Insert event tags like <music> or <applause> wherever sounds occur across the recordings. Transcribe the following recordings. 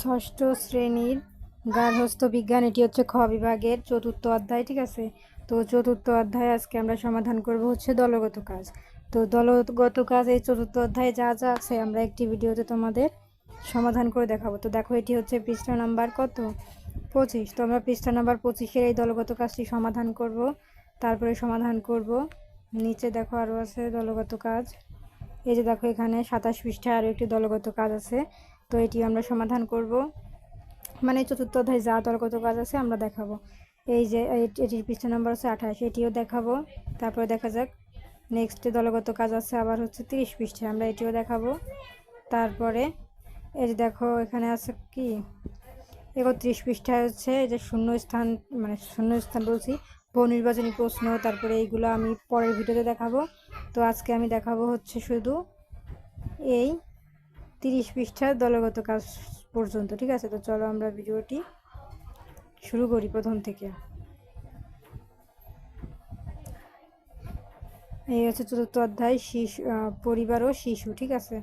ষষ্ঠ শ্রেণির গার্হস্থ্য বিজ্ঞান, এটি হচ্ছে খ বিভাগের চতুর্থ অধ্যায়, ঠিক আছে? তো চতুর্থ অধ্যায় আজকে আমরা সমাধান করব হচ্ছে দলগত কাজ। তো দলগত কাজ, এই চতুর্থ অধ্যায়ে যা যা আছে আমরা একটি ভিডিওতে তোমাদের সমাধান করে দেখাবো। তো দেখো, এটি হচ্ছে পৃষ্ঠা নাম্বার কত? পঁচিশ। তো আমরা পৃষ্ঠা নাম্বার পঁচিশের এই দলগত কাজটি সমাধান করব। তারপরে সমাধান করব। নিচে দেখো আরও আছে দলগত কাজ। এই যে দেখো, এখানে সাতাশ পৃষ্ঠায় আরও একটি দলগত কাজ আছে। তো এটি আমরা সমাধান করব। মানে চতুর্থ অধ্যায় যা দলগত কাজ আছে আমরা দেখাবো। এই যে এটি- এটির পৃষ্ঠা নম্বর হচ্ছে আঠাশ, এটিও দেখাবো। তারপরে দেখা যাক নেক্সট দলগত কাজ আছে আবার হচ্ছে তিরিশ পৃষ্ঠায়, আমরা এটিও দেখাবো। তারপরে এই যে দেখো, এখানে আছে কি? একত্রিশ পৃষ্ঠায় হচ্ছে এই যে শূন্য স্থান মানে শূন্য স্থান বলছি বহু নির্বাচনী প্রশ্ন, তারপরে এইগুলো আমি পরের ভিডিওতে দেখাবো। তো আজকে আমি দেখাবো হচ্ছে শুধু এই তিরিশ পৃষ্ঠার দলগত কাজ পর্যন্ত, ঠিক আছে? তো চলো আমরা ভিডিওটি শুরু করি প্রথম থেকে। এই হচ্ছে চতুর্থ অধ্যায়, শিশু পরিবার ও শিশু, ঠিক আছে?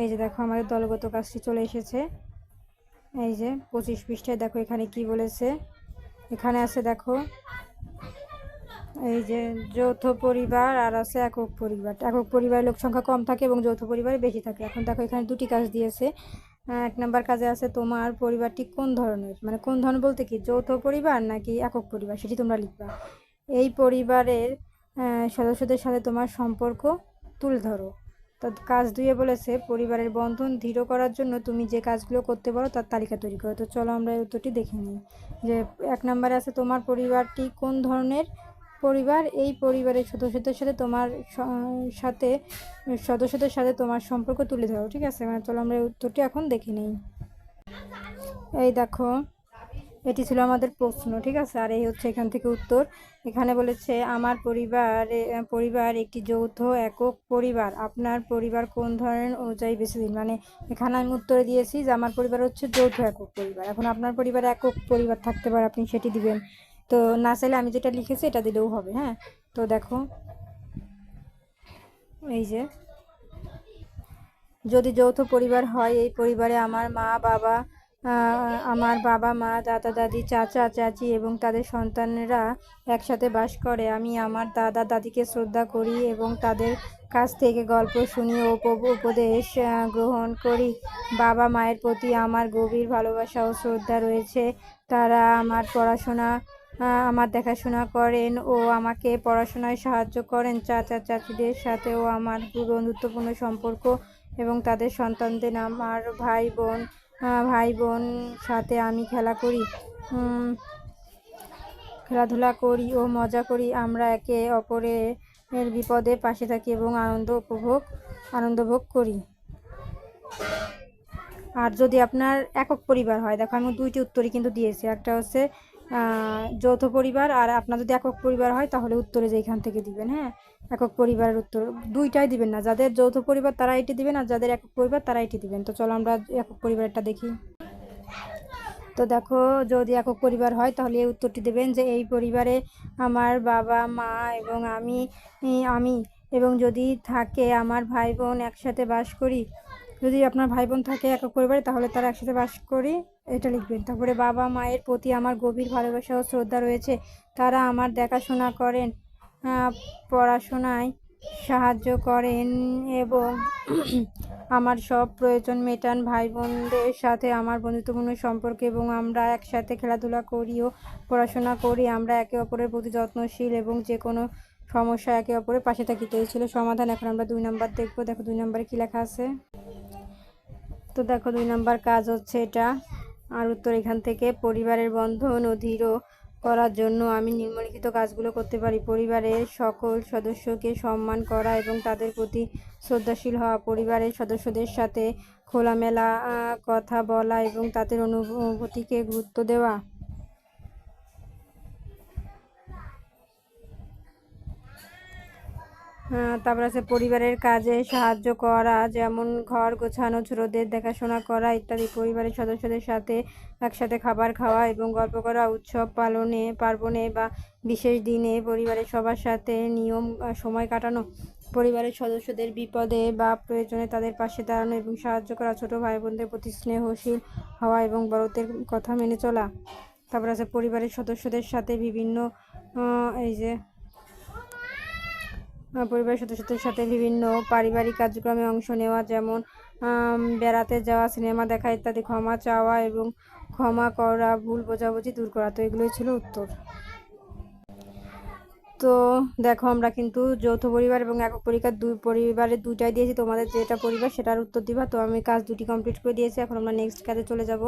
এই যে দেখো আমাদের দলগত কাজটি চলে এসেছে। এই যে পঁচিশ পৃষ্ঠায় দেখো এখানে কি বলেছে। এখানে আছে দেখো এই যে যৌথ পরিবার আর আছে একক পরিবার। একক পরিবারের লোক সংখ্যা কম থাকে এবং যৌথ পরিবারে বেশি থাকে। এখন দেখো এখানে দুটি কাজ দিয়েছে। এক নাম্বার কাজে আছে তোমার পরিবারটি কোন ধরনের? মানে কোন ধরনের বলতে কি, যৌথ পরিবার নাকি একক পরিবার? সেটি তোমরা লিখবা। এই পরিবারের সদস্যদের সাথে তোমার সম্পর্ক তুলে ধরো। তো কাজ দুইয়ে বলেছে, পরিবারের বন্ধন দৃঢ় করার জন্য তুমি যে কাজগুলো করতে পারো তার তালিকা তৈরি করো। তো চলো আমরা এই উত্তরটি দেখে নিই। যে এক নম্বরে আছে তোমার পরিবারটি কোন ধরনের পরিবার, এই পরিবারের সদস্যদের সাথে তোমার সাথে, সদস্যদের সাথে তোমার সম্পর্ক তুলে ধরো, ঠিক আছে? মানে চলো আমরা উত্তরটি এখন দেখে নিই। এই দেখো, এটি ছিল আমাদের প্রশ্ন, ঠিক আছে? আর এই হচ্ছে এখান থেকে উত্তর। এখানে বলেছে, আমার পরিবারে, পরিবার একটি যৌথ একক পরিবার। আপনার পরিবার কোন ধরনের অনুযায়ী বেশি দিন মানে এখানে আমি উত্তরে দিয়েছি যে, আমার পরিবার হচ্ছে যৌথ একক পরিবার। এখন আপনার পরিবার একক পরিবার থাকতে পারে, আপনি সেটি দিবেন। তো না চাইলে আমি যেটা লিখেছি এটা দিলেও হবে হ্যাঁ? তো দেখো, এই যে, যদি যৌথ পরিবার হয়, এই পরিবারে আমার মা, বাবা আমার বাবা, মা, দাদা, দাদি, চাচা, চাচি এবং তাদের সন্তানেরা একসাথে বাস করে। আমি আমার দাদা, দাদিকে শ্রদ্ধা করি এবং তাদের কাছ থেকে গল্প শুনি ও উপ- উপদেশ গ্রহণ করি। বাবা মায়ের প্রতি আমার গভীর ভালোবাসা ও শ্রদ্ধা রয়েছে। তারা আমার পড়াশোনা আমার দেখাশোনা করেন ও আমাকে পড়াশোনায় সাহায্য করেন। চাচা, চাচিদের সাথেও আমার বন্ধুত্বপূর্ণ সম্পর্ক এবং তাদের সন্তানদের আমার ভাই বোন ভাই বোন সাথে আমি খেলা করি খেলাধুলা করি ও মজা করি। আমরা একে অপরের বিপদে পাশে থাকি এবং আনন্দ উপভোগ, আনন্দ ভোগ করি। আর যদি আপনার একক পরিবার হয়, দেখো আমি দুইটি উত্তরই কিন্তু দিয়েছি। একটা হচ্ছে যৌথ পরিবার আর আপনার যদি একক পরিবার হয়, তাহলে উত্তরে যে এখান থেকে দিবেন হ্যাঁ? একক পরিবারের উত্তর দুইটাই দিবেন না। যাদের যৌথ পরিবার, তারা এটি দিবেন আর যাদের একক পরিবার, তারা এটি দিবেন। তো চলো আমরা একক পরিবারটা দেখি। তো দেখো, যদি একক পরিবার হয়, তাহলে এই উত্তরটি দেবেন যে, এই পরিবারে আমার বাবা, মা এবং আমি আমি এবং যদি থাকে আমার ভাই বোন একসাথে বাস করি, যদি আপনার ভাই বোন থাকে একক পরিবারে, তাহলে তারা একসাথে বাস করি। এটা লিখবেন। তারপরে বাবা মায়ের প্রতি আমার গভীর ভালোবাসা ও শ্রদ্ধা রয়েছে। তারা আমার দেখাশোনা করেন পড়াশোনায় সাহায্য করেন এবং <clears throat> আমার সব প্রয়োজন মেটান ভাই বোনদের সাথে আমার বন্ধুত্বপূর্ণ সম্পর্ক এবং আমরা একসাথে খেলাধুলা করি ও পড়াশোনা করি, আমরা একে অপরের প্রতি যত্নশীল এবং যে কোনো সমস্যা একে অপরের পাশে থাকি। তো এই ছিল সমাধান। এখন আমরা দুই নাম্বার দেখব। দেখো দুই নাম্বারে কী লেখা আছে? তো দেখো দুই নাম্বার কাজ হচ্ছে এটা। আর উত্তর এখান থেকে, পরিবারের বন্ধন ও দৃঢ় করার জন্য আমি নিম্নলিখিত কাজগুলো করতে পারি। পরিবারের সকল সদস্যকে সম্মান করা এবং তাদের প্রতি শ্রদ্ধাশীল হওয়া। পরিবারের সদস্যদের সাথে খোলামেলা কথা বলা এবং তাদের অনুভূতিকে গুরুত্ব দেওয়া। তারপর আছে পরিবারের কাজে সাহায্য করা, যেমন ঘর গোছানো, ছোটদের দেখাশোনা করা ইত্যাদি। পরিবারের সদস্যদের সাথে একসাথে খাবার খাওয়া এবং গল্প করা, উৎসব পালনে, পার্বণে বা বিশেষ দিনে পরিবারের সবার সাথে নিয়ম সময় কাটানো। পরিবারের সদস্যদের বিপদে বা প্রয়োজনে তাদের পাশে দাঁড়ানো এবং সাহায্য করা, ছোট ভাই বোনদের প্রতি স্নেহশীল হওয়া এবং বড়দের কথা মেনে চলা। তারপর আছে পরিবারের সদস্যদের সাথে বিভিন্ন এই যে পরিবারের সদস্যদের সাথে বিভিন্ন পারিবারিক কার্যক্রমে অংশ নেওয়া, যেমন বেড়াতে যাওয়া, সিনেমা দেখা ইত্যাদি, ক্ষমা চাওয়া এবং ক্ষমা করা, ভুল বোঝাবুঝি দূর করা, তো এগুলোই ছিল উত্তর। তো দেখো, আমরা কিন্তু যৌথ পরিবার এবং একক পরিবার, দুই পরিবারের দুইটাই দিয়েছি, তোমাদের যেটা পরিবার সেটার উত্তর দিবা। তো আমি কাজ দুটি কমপ্লিট করে দিয়েছি, এখন আমরা নেক্সট কাজে চলে যাব।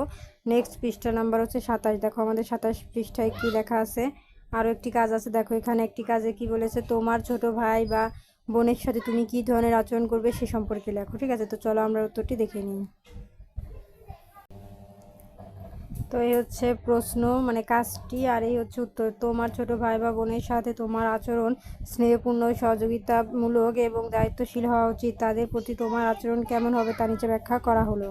নেক্সট পৃষ্ঠা নাম্বার হচ্ছে সাতাশ। দেখো, আমাদের সাতাশ পৃষ্ঠায় কি লেখা আছে? আরও একটি কাজ আছে। দেখো, এখানে একটি কাজে কি বলেছে, তোমার ছোট ভাই বা বোনের সাথে তুমি কি ধরনের আচরণ করবে সে সম্পর্কে লেখো। ঠিক আছে, তো চলো আমরা উত্তরটি দেখে নিই। তো এই হচ্ছে প্রশ্ন মানে কাজটি আর এই হচ্ছে উত্তর। তোমার ছোট ভাই বা বোনের সাথে তোমার আচরণ স্নেহপূর্ণ, সহযোগিতামূলক এবং দায়িত্বশীল হওয়া উচিত। তাদের প্রতি তোমার আচরণ কেমন হবে তা নিচে ব্যাখ্যা করা হলো।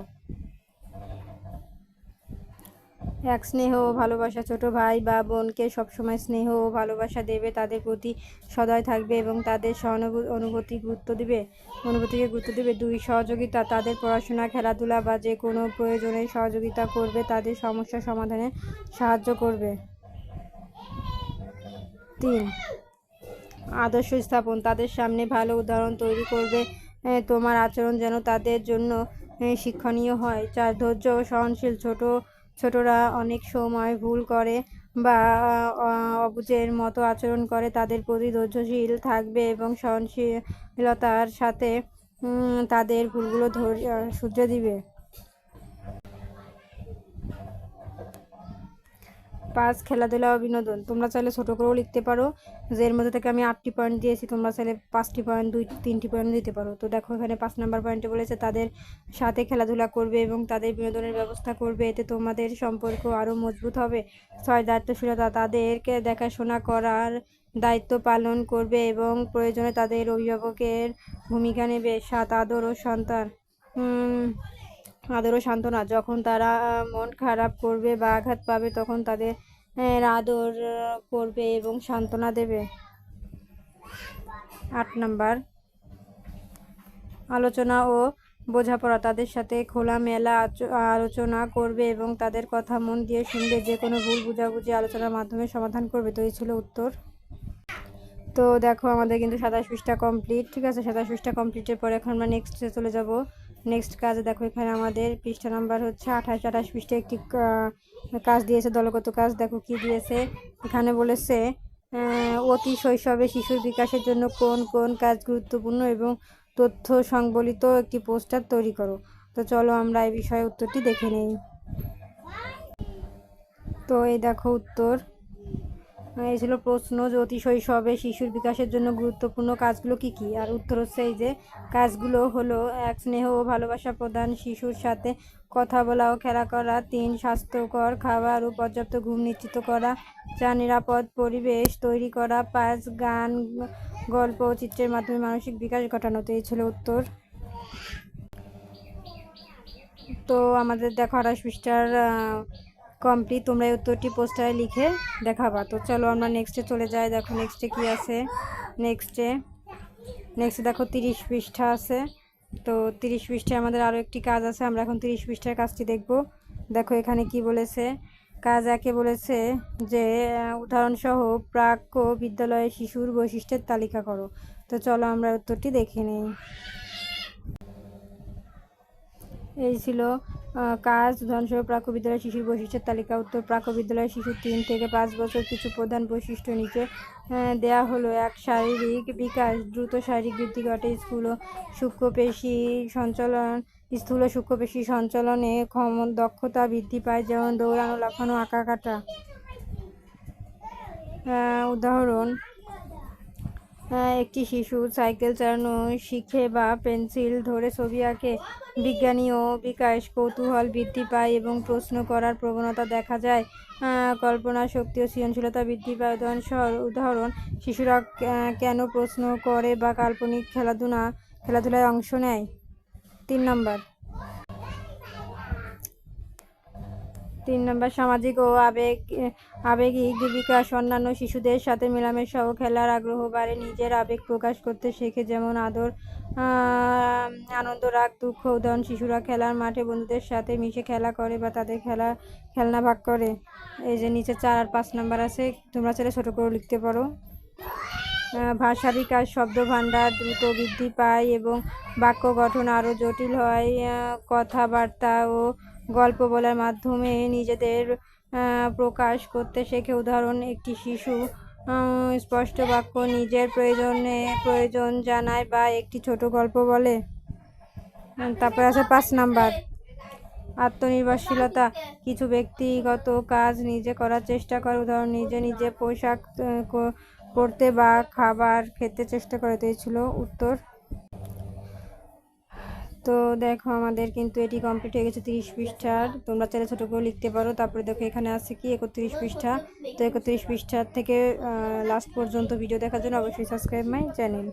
এক স্নেহ ও ভালোবাসা ছোট ভাই বা বোনকে সবসময় স্নেহ ও ভালোবাসা দেবে, তাদের প্রতি সদয় থাকবে এবং তাদের সহানুভূ- অনুভূতি গুরুত্ব দিবে। অনুভূতিকে গুরুত্ব দেবে। দুই, সহযোগিতা। তাদের পড়াশোনা, খেলাধুলা বা যে কোনো প্রয়োজনে সহযোগিতা করবে, তাদের সমস্যা সমাধানে সাহায্য করবে। তিন, আদর্শ স্থাপন। তাদের সামনে ভালো উদাহরণ তৈরি করবে। তোমার আচরণ যেন তাদের জন্য শিক্ষণীয় হয়। চার, ধৈর্য ও সহনশীল ছোট ছোটরা অনেক সময় ভুল করে বা অবুজের মতো আচরণ করে, তাদের প্রতি ধৈর্যশীল থাকবে এবং সহনশীলতার সাথে তাদের ভুলগুলো ধৈর্য, সূর্য দিবে। পাঁচ খেলাধুলা ও বিনোদন। তোমরা চাইলে ছোটো করেও লিখতে পারো, যে এর মধ্যে থেকে আমি আটটি পয়েন্ট দিয়েছি, তোমরা চাইলে পাঁচটি পয়েন্ট দুই, তিনটি পয়েন্ট দিতে পারো। তো দেখো এখানে পাঁচ নাম্বার পয়েন্টে বলেছে, তাদের সাথে খেলাধুলা করবে এবং তাদের বিনোদনের ব্যবস্থা করবে, এতে তোমাদের সম্পর্ক আরও মজবুত হবে। ছয়, দায়িত্বশীলতা, তাদেরকে দেখাশোনা করার দায়িত্ব পালন করবে এবং প্রয়োজনে তাদের অভিভাবকের ভূমিকা নেবে। সাত, আদর ও সন্তান। উম, আদর ও সান্ত্বনা। যখন তারা মন খারাপ করবে বা আঘাত পাবে তখন তাদের আদর করবে এবং সান্ত্বনা দেবে। আট নাম্বার। আলোচনা ও বোঝাপড়া। তাদের সাথে খোলামেলা আলোচনা করবে এবং তাদের কথা মন দিয়ে শুনবে। যে কোনো ভুল বুঝাবুঝি আলোচনার মাধ্যমে সমাধান করবে। তো এই ছিল উত্তর। তো দেখো আমাদের কিন্তু সাতাশ পৃষ্ঠা কমপ্লিট ঠিক আছে? সাতাশ পৃষ্ঠা কমপ্লিটের পরে এখন আমরা নেক্সটে চলে যাব। নেক্সট কাজ দেখো, এখানে আমাদের পৃষ্ঠা নাম্বার হচ্ছে আঠাশ। আঠাশ পৃষ্ঠায় একটি কাজ দিয়েছে, দলগত কাজ। দেখো কি দিয়েছে? এখানে বলেছে অতি শৈশবে শিশুর বিকাশের জন্য কোন কোন কাজ গুরুত্বপূর্ণ এবং তথ্য সংবলিত একটি পোস্টার তৈরি করো। তো চলো আমরা এই বিষয়ে উত্তরটি দেখে নেই। তো এই দেখো উত্তর। এই ছিল প্রশ্ন যে অতি শৈশবে শিশুর বিকাশের জন্য গুরুত্বপূর্ণ কাজগুলো কি কি? আর উত্তর হচ্ছে এই যে, কাজগুলো হলো, এক, স্নেহ ও ভালোবাসা প্রদান, শিশুর সাথে কথা বলা ও খেলা করা, তিন, স্বাস্থ্যকর খাবার ও পর্যাপ্ত ঘুম নিশ্চিত করা, চার, নিরাপদ পরিবেশ তৈরি করা, পাঁচ, গান, গল্প ও চিত্রের মাধ্যমে মানসিক বিকাশ ঘটানো। তো এই ছিল উত্তর। তো আমাদের দেখো আঠাশ পৃষ্ঠার কমপ্লিট তোমরা এই উত্তরটি পোস্টারে লিখে দেখাবা। তো চলো আমরা নেক্সটে চলে যাই, দেখো নেক্সটে কি আছে? নেক্সটে নেক্সটে দেখো তিরিশ পৃষ্ঠা আছে। তো তিরিশ পৃষ্ঠায় আমাদের আরও একটি কাজ আছে, আমরা এখন তিরিশ পৃষ্ঠার কাজটি দেখব। দেখো এখানে কি বলেছে? কাজ একে বলেছে যে উদাহরণসহ প্রাক্য বিদ্যালয়ে শিশুর বৈশিষ্ট্যের তালিকা করো। তো চলো আমরা উত্তরটি দেখে নিই। এই ছিল কাজ উদাহরণস্বরূপ প্রাক বিদ্যালয় শিশুর বৈশিষ্ট্যের তালিকা উত্তর প্রাক বিদ্যালয় শিশুর তিন থেকে পাঁচ বছর কিছু প্রধান বৈশিষ্ট্য নিচে আহ, দেয়া হলো। এক শারীরিক বিকাশ দ্রুত শারীরিক বৃদ্ধি ঘটে স্থূল সূক্ষ্মপেশি সঞ্চালন স্থূল সূক্ষ্মপেশি সঞ্চালনে ক্ষম দক্ষতা বৃদ্ধি পায় যেমন দৌড়ানো লাফানো আঁকা কাটা। উদাহরণ একটি শিশু সাইকেল চালানো শিখে বা পেন্সিল ধরে ছবি আঁকে। বিজ্ঞানী ও বিকাশ কৌতূহল বৃদ্ধি পায় এবং প্রশ্ন করার প্রবণতা দেখা যায়। কল্পনা শক্তি ও সৃজনশীলতা বৃদ্ধি পায়। উদাহরণ উদাহরণ, শিশুরা কেন প্রশ্ন করে বা কাল্পনিক খেলাধুলা, খেলাধুলায় অংশ নেয়? তিন নম্বর তিন নম্বর সামাজিক ও আবেগ আবেগিক বিকাশ অন্যান্য শিশুদের সাথে মেলামেশা ও খেলার আগ্রহ বাড়ে। নিজের আবেগ প্রকাশ করতে শেখে যেমন আদর আনন্দ, রাগ, দুঃখ, উদাহরণ। শিশুরা খেলার মাঠে বন্ধুদের সাথে মিশে খেলা করে বা তাদের খেলা, খেলনা ভাগ করে। এই যে নিচে চার আর পাঁচ নাম্বার আছে, তোমরা চাইলে ছোটো করে লিখতে পারো। ভাষা বিকাশ শব্দ ভাণ্ডার দ্রুত বৃদ্ধি পায় এবং বাক্য গঠন আরও জটিল হয়। কথাবার্তা ও গল্প বলার মাধ্যমে নিজেদের প্রকাশ করতে শেখে। উদাহরণ, একটি শিশু স্পষ্ট বাক্য নিজের প্রয়োজনে, প্রয়োজন জানায় বা একটি ছোট গল্প বলে। তারপরে আছে পাঁচ নাম্বার। আত্মনির্ভরশীলতা। কিছু ব্যক্তিগত কাজ নিজে করার চেষ্টা করে। উদাহরণ, নিজে নিজে পোশাক পরতে বা খাবার খেতে চেষ্টা করে। তো এই ছিল উত্তর। তো দেখো আমাদের কিন্তু এটি কমপ্লিট হয়ে গেছে তিরিশ পৃষ্ঠার। তোমরা চাইলে ছোটো করে লিখতে পারো। তারপরে দেখো এখানে আছে কি? একত্রিশ পৃষ্ঠা। তো একত্রিশ পৃষ্ঠার থেকে লাস্ট পর্যন্ত ভিডিও দেখার জন্য অবশ্যই সাবস্ক্রাইব মাই চ্যানেল